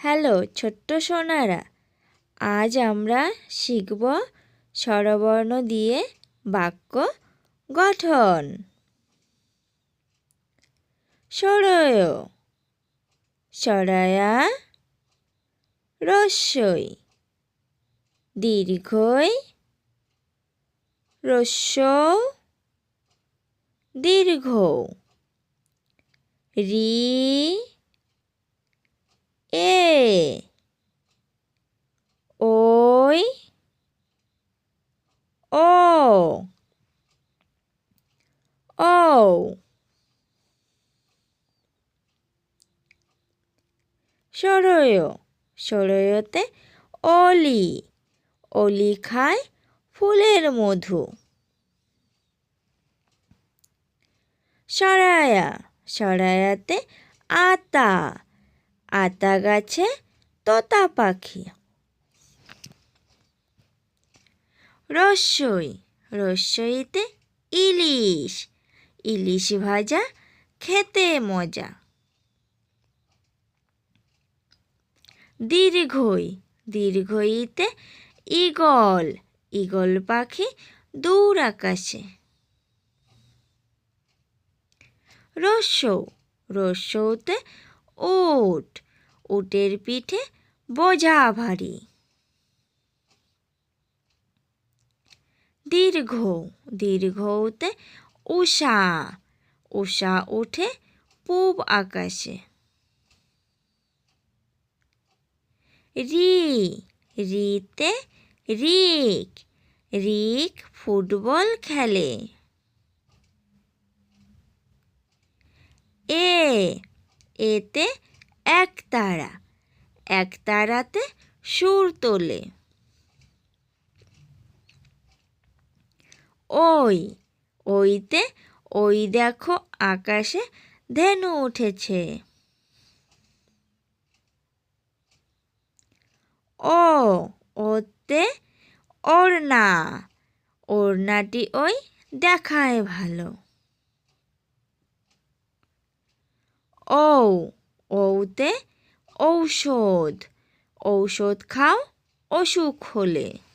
Hello, ছোট্ট সোনারা, আজ আমরা শিখব স্বরবর্ণ দিয়ে বাক্য গঠন। সরয়, সরায়া, রস্যই, দীর্ঘই, রস্য দীর্ঘ রি এ ওই ও ও সরয়, সরয়তে অলি অলি খায় ফুলের মধু। সরায়া, সরায়াতে আতা আতা গাছে তোতা পাখি। রসই রসইতে ইলিশ। ইলিশ ভাজা, খেতে মজা। দীর্ঘই, দীর্ঘইতে ইগল ইগল পাখি দূর আকাশে। রস্যৌ রস্যৌতে উট উটের পিঠে বোঝা ভারী। দীর্ঘ দীর্ঘ দীর্ঘতে উষা উষা উঠে পূব আকাশে। রি, রিতে রিক রিক ফুটবল খেলে। এ, এতে এক তারা, এক তারাতে সুর তোলে। ওই, ওইতে, ওই দেখো আকাশে ধেনু উঠেছে। ও, ওতে ওড়না, ওড়নাটি ওই দেখায় ভালো। ও ওতে ঔষধ ঔষধ খাও, অসুখ হলে।